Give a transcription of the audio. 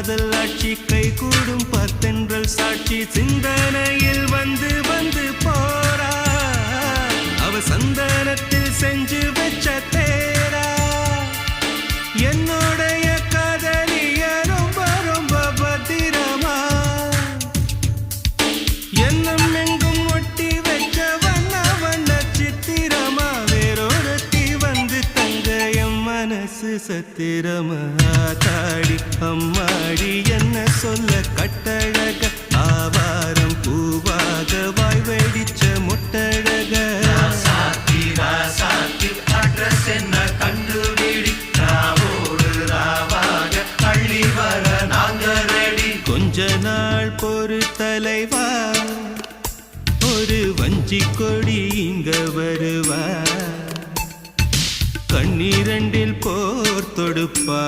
காதல் ஆட்சி கை கூடும் பார்த்தென்றல் சாட்சி சிந்தனையில் வந்து வந்து போரா அவ சந்தனத்தில் செஞ்சு வச்ச தேரா. என்னுடைய காதலிய ரொம்ப ரொம்ப பத்திரமா. என்னும் மனசு சத்திரமா தாடி. அம்மாடி என்ன சொல்ல கட்டழக? ஆவாரம் பூவாக வாய் வெடிச்ச முட்டழக. அட்ரஸ் என்ன கண்டுபிடி ராவோடு ராவாக அள்ளி வர நாங்க ரெடி கொஞ்ச நாள் பொறு தலைவா. ஒரு வஞ்சி கொடி இங்க வருவா. கண்ணீரண்டில் போர் தொடுப்பார்.